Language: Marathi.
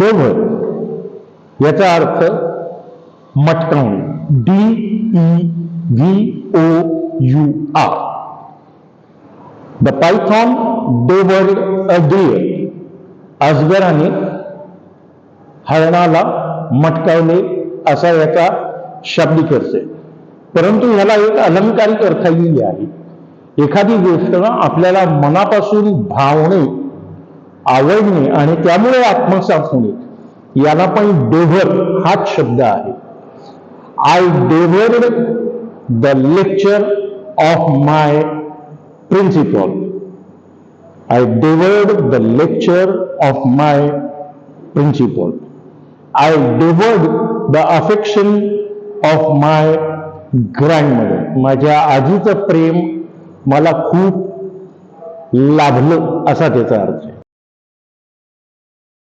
डेव्हर याचा अर्थ मटकावणे. D E V O U R the python devoured a deer अजगराने हरणाला मटकावले असा याचा शाब्दिक अर्थ आहे परंतु ह्याला एक अलंकारिक अर्थही आहे. एखादी गोष्ट आपल्याला मनापासून भावणे आवडणे आणि त्यामुळे आत्मसात होणे. याला पण डेव्हर हाच शब्द आहे. I devoured the lecture of my principal I devoured the lecture of my principal I devoured the affection of my grandmother माझ्या आजीचं प्रेम मला खूप लाभलं असा त्याचा अर्थ आहे.